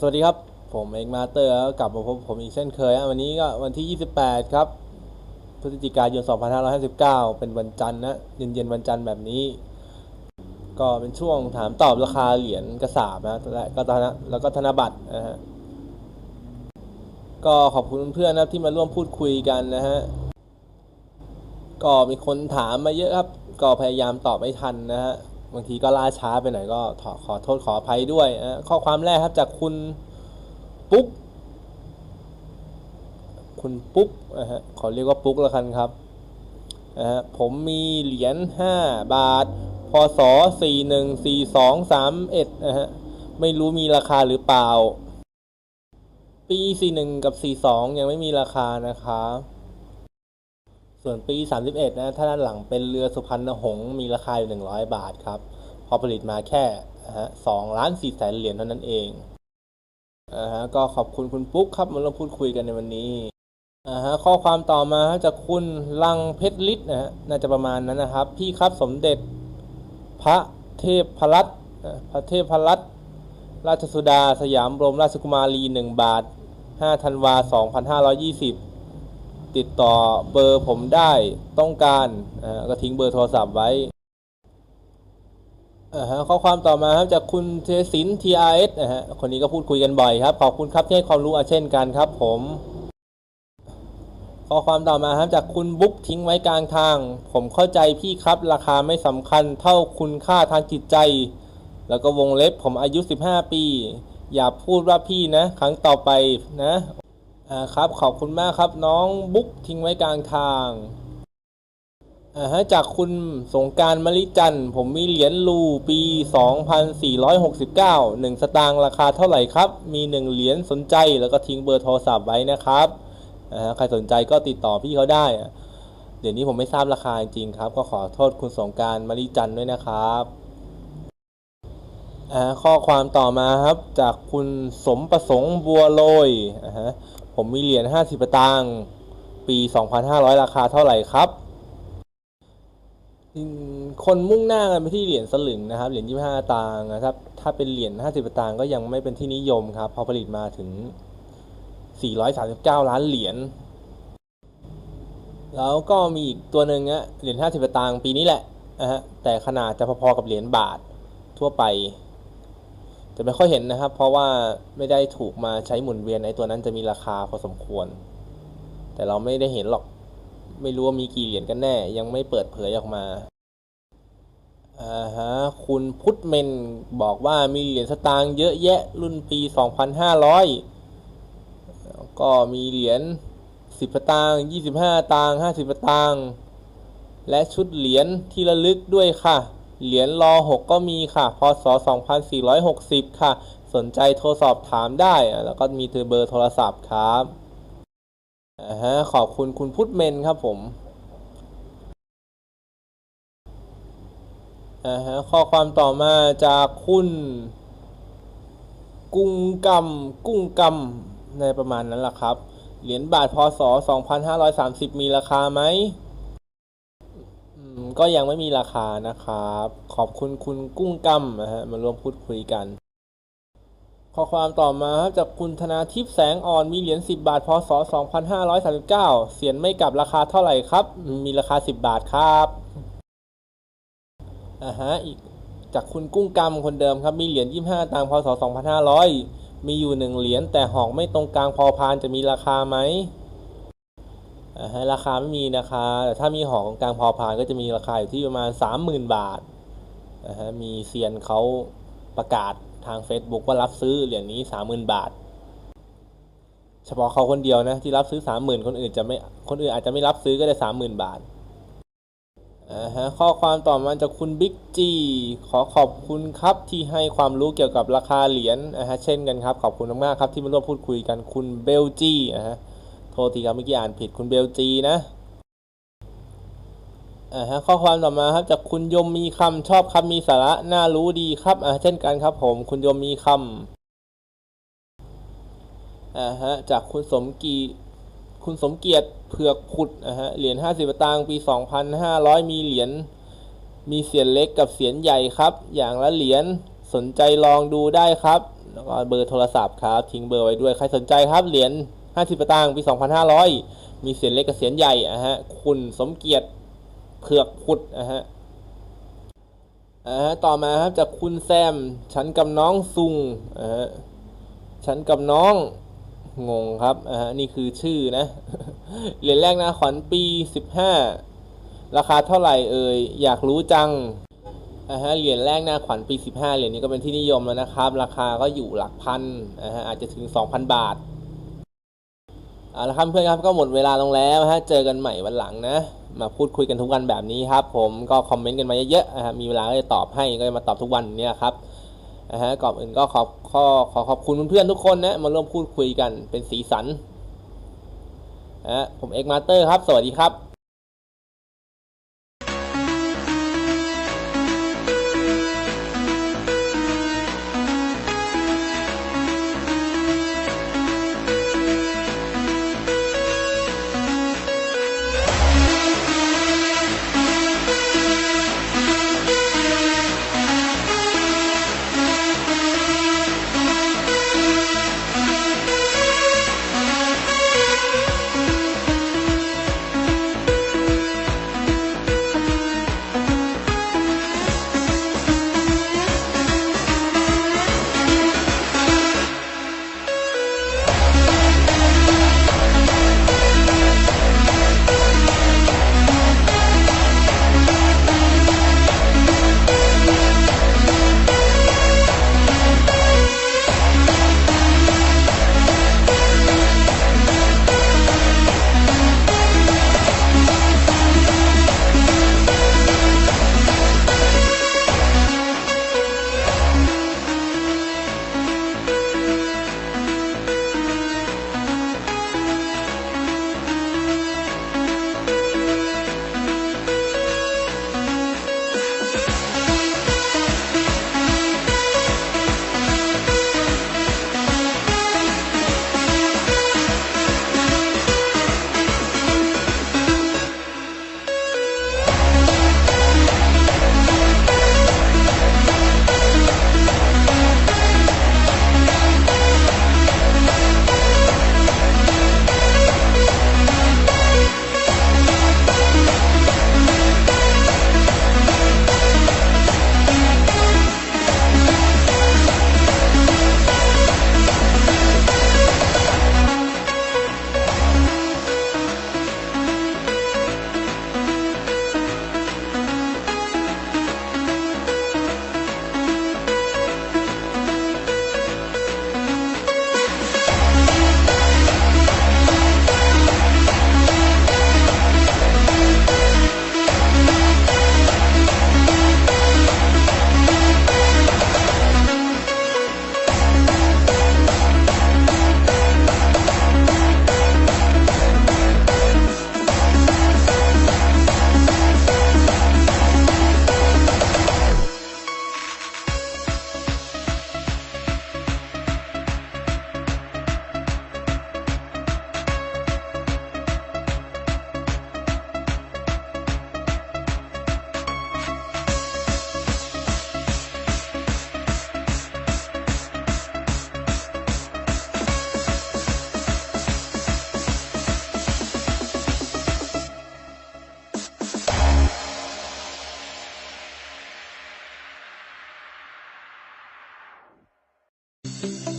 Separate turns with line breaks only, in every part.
สวัสดีครับ ผมเอกมาเตอร์แล้วกลับมาพบผมอีกเช่นเคย วันนี้ก็วันที่ 28 ครับ พฤศจิกายน 2559 เป็นวันจันทร์นะ เย็นๆวันจันทร์แบบนี้ ก็เป็นช่วงถามตอบราคาเหรียญกระสาบนะและก็ธนแล้วก็ธนบัตรนะฮะ ก็ขอบคุณเพื่อนนะครับที่มาร่วมพูดคุยกันนะฮะ ก็มีคนถามมาเยอะครับ ก็พยายามตอบไม่ทันนะฮะ บางทีก็ล่าช้าไปหน่อยก็ขอขอโทษขออภัยด้วยข้อความแรกครับจากคุณปุ๊ก คุณปุ๊กนะฮะขอเรียกว่าปุ๊กแล้วกันครับนะฮะผมมีเหรียญ5บาท พศ414231นะฮะไม่รู้มีราคาหรือเปล่า ปี 41 กับ 42 ยังไม่มีราคานะครับ ส่วนปี 31 นะถ้าด้านหลังเป็นเรือสุพรรณหงส์มีราคาอยู่100 บาทครับ พอผลิตมาแค่ฮะ2ล้าน4แสนเหรียญเท่านั้นเองอ่าฮะก็ขอบคุณคุณปุ๊กครับมาร่วมพูดคุยกันในวันนี้อ่าฮะข้อความต่อมาจากคุณลังเพชรฤทธิ์นะฮะน่าจะประมาณนั้นนะครับ พี่ครับสมเด็จ พระเทพพรัตน์พระเทพพรัตน์ราชสุดาสยามบรมราชกุมารี1บาท5ธันวา2520 ติดต่อเบอร์ผมได้ต้องการก็ทิ้งเบอร์โทรศัพท์ไว้ข้อความต่อมาครับจากคุณเทสิน TRS นะฮะคนนี้ก็พูดคุยกันบ่อยครับ ขอบคุณครับที่ให้ความรู้อาเช่นกันครับผมข้อความต่อมาครับจากคุณบุ๊กทิ้งไว้กลางทาง ผมเข้าใจพี่ครับราคาไม่สำคัญเท่าคุณค่าทางจิตใจ แล้วก็วงเล็บผมอายุ 15 ปี อย่าพูดว่าพี่นะ ครั้งต่อไปนะ อ่าครับขอบคุณมากครับน้องบุ๊กทิ้งไว้กลางทางอ่าฮะจากคุณสงการมลิจันทร์ผมมีเหรียญรูปี 2469 1 สตางค์ราคาเท่าไหร่ครับ มี 1 เหรียญสนใจแล้วก็ทิ้งเบอร์โทรศัพท์ไว้นะครับอ่าใครสนใจก็ติดต่อพี่เขาได้อะเดี๋ยวนี้ผมไม่ทราบราคาจริงครับ ก็ขอโทษคุณสงการมลิจันทร์ด้วยนะครับอ่าข้อความต่อมาครับจากคุณสมประสงค์บัวโรยอ่าฮะ ผมมีเหรียญ50ตางค์ปี 2,500 ราคาเท่าไหร่ครับคนมุ่งหน้ากันไปที่เหรียญสลึงนะครับ เหรียญ25ตางค์นะครับถ้าเป็นเหรียญ50ตางค์ก็ยังไม่เป็นที่นิยมครับ พอผลิตมาถึง 439 ล้านเหรียญแล้วก็มีอีกตัวหนึ่งอะเหรียญ50ตางค์ปีนี้แหละนะฮะแต่ขนาดจะพอๆกับเหรียญบาททั่วไป จะไม่ค่อยเห็นนะครับ เพราะว่าไม่ได้ถูกมาใช้หมุนเวียนไอ้ตัวนั้นจะมีราคาพอสมควร แต่เราไม่ได้เห็นหรอก ไม่รู้ว่ามีกี่เหรียญกันแน่ ยังไม่เปิดเผยออกมาอ่าฮะคุณพุทธเมนบอกว่ามีเหรียญสตางค์เยอะแยะรุ่นปี 2,500 ก็มีเหรียญ10สตางค์25 ตางค์50สตางค์และชุดเหรียญที่ระลึกด้วยค่ะ เหรียญรอ 6 ก็มีค่ะพศ2460 ค่ะ สนใจโทรสอบถามได้ แล้วก็มีเบอร์โทรศัพท์ครับอ่าฮะขอบคุณคุณพุทธเมนครับผมอ่าฮะข้อความต่อมาจากคุณ กุ้งกำกุ้งกำในประมาณนั้นแหละครับ เหรียญบาทพศ2530 มีราคาไหม ก็ยังไม่มีราคานะครับ ขอบคุณคุณกุ้งกำนะฮะมาร่วมพูดคุยกัน ข้อความต่อมาครับจากคุณธนาทิพย์แสงอ่อนมีเหรียญ10 บาทพศ2539 เสียนไม่กลับราคาเท่าไหร่ครับ มีราคา 10 บาทครับอ่าฮะอีกจากคุณกุ้งกำคนเดิมครับมีเหรียญ25ตังพศ2500 มีอยู่หนึ่งเหรียญแต่หอกไม่ตรงกลางพอพานจะมีราคาไหม ราคาไม่มีนะคะแต่ถ้ามีหอของกลางพอพานก็จะมีราคาอยู่ที่ประมาณ 30,000 บาทนะฮะมีเซียนเขาประกาศทาง Facebook ว่ารับซื้อเหรียญนี้ 30,000 บาท เฉพาะเขาคนเดียวนะที่รับซื้อ 30,000 คนอื่นจะไม่คนอื่นอาจจะไม่รับซื้อก็ได้ 30,000 บาทอ่าฮะข้อความต่อมาจากคุณบิ๊กจีขอขอบคุณครับที่ให้ความรู้เกี่ยวกับราคาเหรียญนะฮะเช่นกันครับขอบคุณมากๆครับที่มาร่วมพูดคุยกันคุณเบลจีนะฮะ ทษทีครับเมื่อกี้อ่านผิดคุณเบลจีนะอ่าฮะข้อความต่อมาครับจากคุณยมมีคำชอบครับมีสาระน่ารู้ดีครับอ่าเช่นกันครับ ผมคุณยมมีคำอ่าฮะจากคุณสมกีคุณสมเกียรติเผือกผุดอ่าฮะเหรียญ50ตังค์ปี2,500มีเหรียญมีเสียนเล็กกับเสียนใหญ่ครับ อย่างละเหรียญสนใจลองดูได้ครับแล้วก็เบอร์โทรศัพท์ครับทิ้งเบอร์ไว้ด้วยใครสนใจครับเหรียญ 50ประตังค์ปี 2500 มีเสียนเล็กกับเสียนใหญ่อะฮะคุณสมเกียรติเผือกพุดอะฮะอ่าฮะต่อมาครับจากคุณแซมฉันกับน้องซุงอ่าฮะฉันกับน้องงงครับอ่าฮะนี่คือชื่อนะ เหรียญแรกนะขวัญปี15ราคาเท่าไหร่เอ่ย อยากรู้จังอ่าฮะ เหรียญแรกนะขวัญปี15เหรียญนี้ก็เป็นที่นิยมแล้วนะครับ ราคาก็อยู่หลักพันอ่าฮะอาจจะถึง2,000บาท เอาละครับเพื่อนครับก็หมดเวลาลงแล้วฮะเจอกันใหม่วันหลังนะ มาพูดคุยกันทุกวันแบบนี้ครับ ผมก็คอมเมนต์กันมาเยอะๆนะฮะมีเวลาก็จะตอบให้ก็จะมาตอบทุกวันเนี่ยครับนะฮะก่อนอื่นก็ขอขอขอขอบคุณเพื่อนๆทุกคนนะมาร่วมพูดคุยกันเป็นสีสันนะฮะผมเอกมาสเตอร์ครับ สวัสดีครับ Thank you.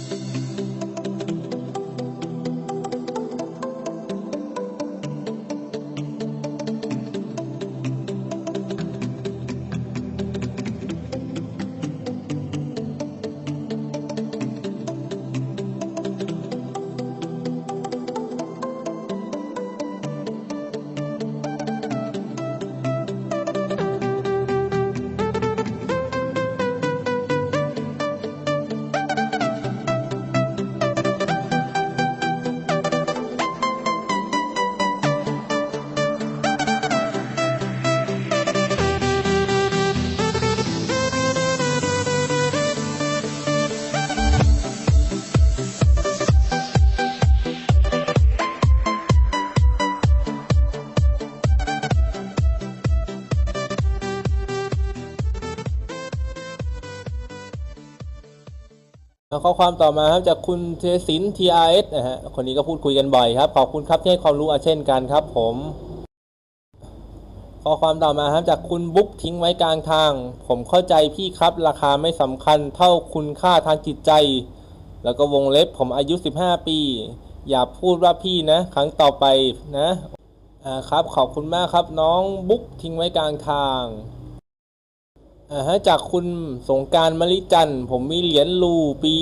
ข้อความต่อมาครับจากคุณเทสิน TRS นะฮะคนนี้ก็พูดคุยกันบ่อยครับ ขอบคุณครับที่ให้ความรู้อาเช่นกันครับผม ข้อความต่อมาครับจากคุณบุ๊กทิ้งไว้กลางทาง ผมเข้าใจพี่ครับ ราคาไม่สำคัญเท่าคุณค่าทางจิตใจ แล้วก็วงเล็บผมอายุ 15 ปี อย่าพูดว่าพี่นะ ครั้งต่อไปนะอ่าครับ ขอบคุณมากครับน้องบุ๊กทิ้งไว้กลางทาง อ่าฮะจากคุณสงการมลิจันทร์ผมมีเหรียญรูปี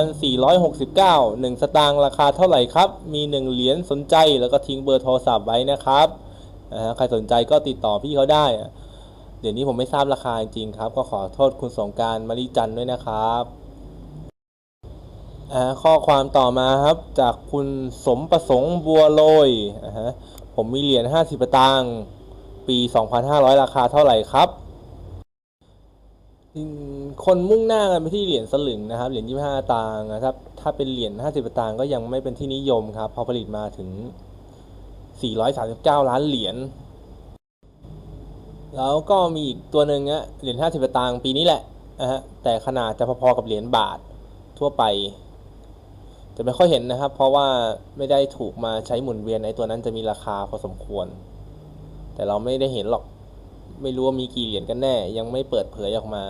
2469 1 สตางค์ราคาเท่าไหร่ครับ มี 1 เหรียญสนใจแล้วก็ทิ้งเบอร์โทรศัพท์ไว้นะครับอ่าใครสนใจก็ติดต่อพี่เขาได้ เดี๋ยวนี้ผมไม่ทราบราคาจริงครับ ก็ขอโทษคุณสงการมลิจันทร์ด้วยนะครับอ่าข้อความต่อมาครับจากคุณสมประสงค์บัวโรยอ่าฮะผมมีเหรียญ50ตังค์ปี 2,500 ราคาเท่าไหร่ครับ คนมุ่งหน้ากันไปที่เหรียญสลึงนะครับ เหรียญ25ตังค์นะครับ ถ้าเป็นเหรียญ50ตังค์ก็ยังไม่เป็นที่นิยมครับ พอผลิตมาถึง439ล้านเหรียญ แล้วก็มีอีกตัวหนึ่งอะเหรียญ50ตังค์ปีนี้แหละนะฮะ แต่ขนาดจะพอๆกับเหรียญบาททั่วไป จะไม่ค่อยเห็นนะครับ เพราะว่าไม่ได้ถูกมาใช้หมุนเวียนไอ้ตัวนั้นจะมีราคาพอสมควร แต่เราไม่ได้เห็นหรอก ไม่รู้ว่ามีกี่เหรียญกันแน่ ยังไม่เปิดเผยออกมา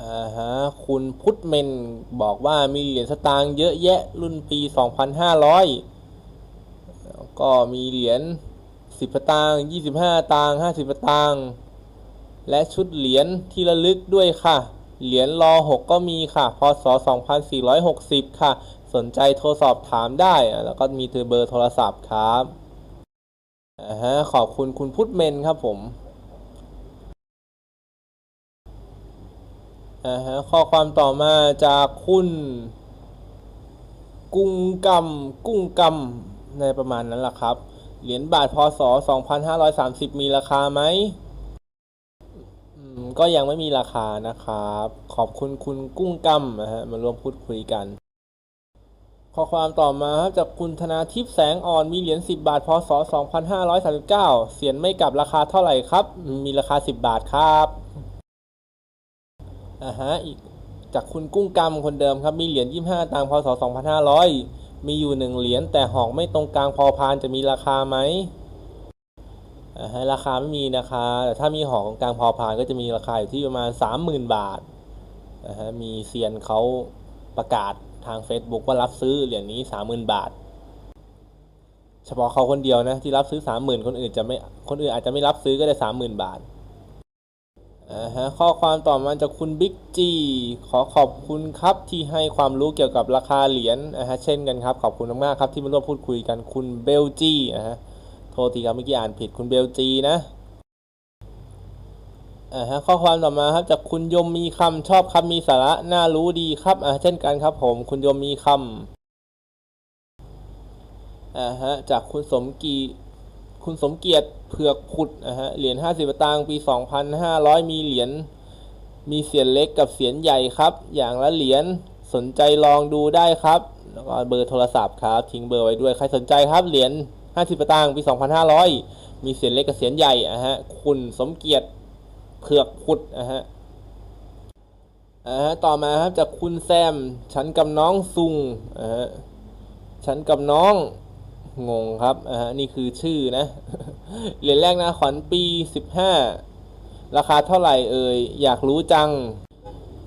อ่าฮะคุณพุทธเมนบอกว่ามีเหรียญสตางค์เยอะแยะรุ่นปี 2,500 ก็มีเหรียญ10สตางค์25 ตางค์50สตางค์และชุดเหรียญที่ระลึกด้วยค่ะ เหรียญรอ 6 ก็มีค่ะ พศ 2460 ค่ะ สนใจโทรสอบถามได้ แล้วก็มีเบอร์โทรศัพท์ครับ อ่าฮะขอบคุณคุณพุทธเมนครับผมอ่าฮะข้อความต่อมาจากคุณ กุ้งกำกุ้งกำในประมาณนั้นแหละครับ เหรียญบาทพศ 2530 มีราคาไหมอืมก็ยังไม่มีราคานะครับ ขอบคุณคุณกุ้งกำนะฮะมาร่วมพูดคุยกัน ข้อความต่อมาครับจากคุณธนาทิพย์แสงอ่อนมีเหรียญ10 บาทพศ2539 เสียนไม่กลับราคาเท่าไหร่ครับ มีราคา 10 บาทครับอ่าฮะอีกจากคุณกุ้งกำคนเดิมครับมีเหรียญ25ตังค์พศ2500 มีอยู่1เหรียญแต่หอกไม่ตรงกลางพอพานจะมีราคาไหมอ่าฮะราคาไม่มีนะคะแต่ถ้ามีหอของกลางพอพานก็จะมีราคาอยู่ที่ประมาณ 30,000 บาทนะฮะมีเซียนเขาประกาศ ทาง Facebook ว่ารับซื้อเหรียญนี้30,000บาท เฉพาะเขาคนเดียวนะที่รับซื้อ30,000คนอื่นจะไม่คนอื่นอาจจะไม่รับซื้อก็ได้30,000บาทอ่าฮะข้อความต่อมาจากคุณบิ๊กจีขอขอบคุณครับที่ให้ความรู้เกี่ยวกับราคาเหรียญนะฮะเช่นกันครับขอบคุณมากๆครับที่มาร่วมพูดคุยกันคุณเบลจีนะฮะโทษทีครับเมื่อกี้อ่านผิดคุณเบลจีนะ อ่าฮะข้อความต่อมาครับจากคุณยมมีคำชอบคำมีสาระน่ารู้ดีครับอ่าเช่นกันครับผมคุณยมมีคำอ่าฮะจากคุณสมกีคุณสมเกียรติเผือกผุดอ่าฮะเหรียญ50สตางค์ปี2,500มีเหรียญมีเสียนเล็กกับเสียนใหญ่ครับ อย่างละเหรียญสนใจลองดูได้ครับแล้วก็เบอร์โทรศัพท์ครับทิ้งเบอร์ไว้ด้วยใครสนใจครับเหรียญ50สตางค์ปี2,500มีเสียนเล็กกับเสียนใหญ่อะฮะคุณสมเกียรติ เผือกพุดอะฮะอ่าฮะต่อมาครับจากคุณแซม ฉันกับน้องซุงอ่าฮะฉันกับน้องงงครับอ่าฮะนี่คือชื่อนะเหรียญแรกนะขวัญปี15ราคาเท่าไหร่เอ่ยอยากรู้จัง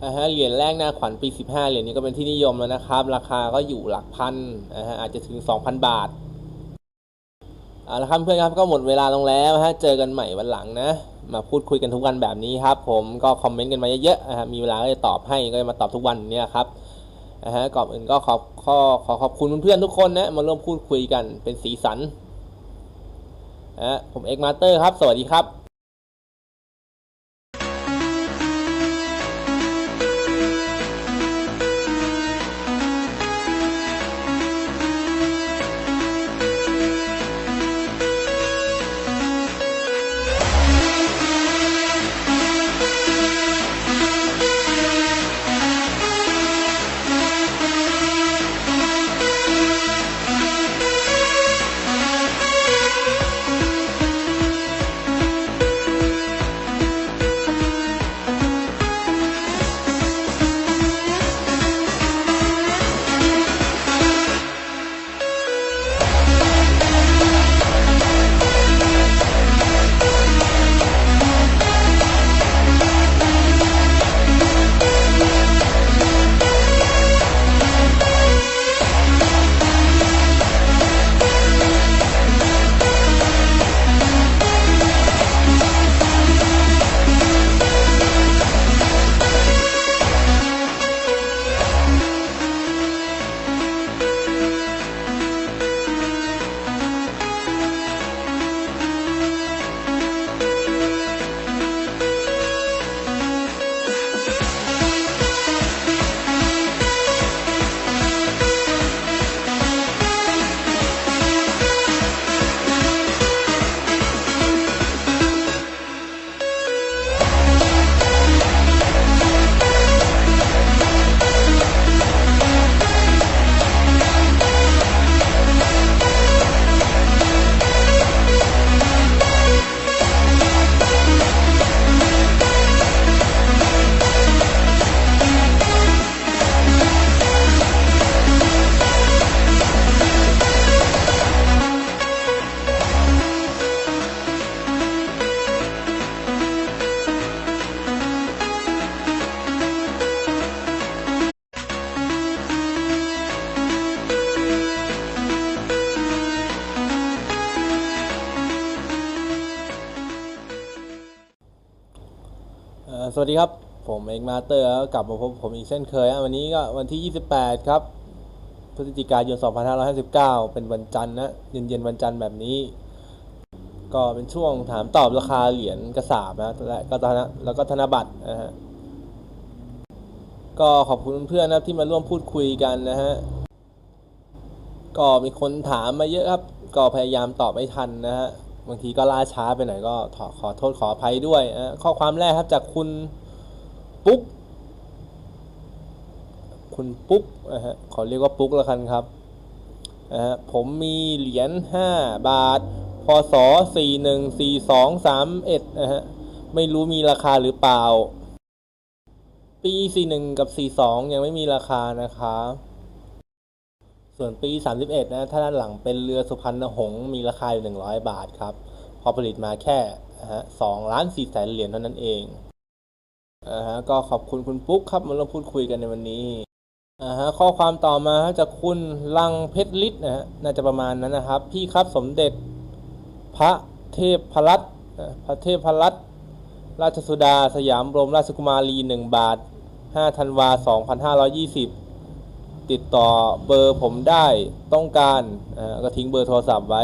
อ่าฮะเหรียญแรกนะขวัญปี15เหรียญนี้ก็เป็นที่นิยมแล้วนะครับ ราคาก็อยู่หลักพันอ่าฮะอาจจะถึง2,000บาทเอาละครับเพื่อนครับก็หมดเวลาลงแล้วฮะเจอกันใหม่วันหลังนะ มาพูดคุยกันทุกวันแบบนี้ครับ ผมก็คอมเมนต์กันมาเยอะๆนะฮะมีเวลาก็จะตอบให้ก็จะมาตอบทุกวันเนี่ยครับนะฮะก่อนอื่นก็ขอขอขอขอบคุณเพื่อนๆทุกคนนะมาร่วมพูดคุยกันเป็นสีสันนะฮะผมเอกมาเตอร์ครับ สวัสดีครับ สวัสดีครับ ผมเอกมาเตอร์กลับมาพบผมอีกเช่นเคย วันนี้ก็วันที่ 28 ครับ พฤศจิกายน 2559 เป็นวันจันทร์นะ เย็นๆวันจันทร์แบบนี้ ก็เป็นช่วงถามตอบราคาเหรียญกระสาบนะและก็ธนแล้วก็ธนบัตรนะฮะ ก็ขอบคุณเพื่อนๆนะครับที่มาร่วมพูดคุยกันนะฮะ ก็มีคนถามมาเยอะครับ ก็พยายามตอบไม่ทันนะฮะ บางทีก็ล่าช้าไปหน่อยก็ขอขอโทษขออภัยด้วยนะข้อความแรกครับจากคุณปุ๊ก คุณปุ๊กนะฮะขอเรียกว่าปุ๊กแล้วกันครับนะฮะผมมีเหรียญห้าบาท พศสี่หนึ่งสี่สองสามเอ็ดนะฮะไม่รู้มีราคาหรือเปล่า ปีสี่หนึ่งกับสี่สองยังไม่มีราคานะครับ ส่วนปี 31 นะ ถ้าด้านหลังเป็นเรือสุพรรณหงษ์มีราคาอยู่ 100 บาทครับ พอผลิตมาแค่นะฮะ2ล้าน4แสนเหรียญเท่านั้นเองอ่าฮะก็ขอบคุณคุณปุ๊กครับมาร่วมพูดคุยกันในวันนี้อ่าฮะข้อความต่อมาฮะจากคุณลังเพชรฤทธิ์นะฮะน่าจะประมาณนั้นนะครับ พี่ครับสมเด็จพระเทพพรัตพระเทพพรัตราชสุดาสยามบรมราชกุมารี1บาท5ธันวา2520 ติดต่อเบอร์ผมได้ต้องการก็ทิ้งเบอร์โทรศัพท์ไว้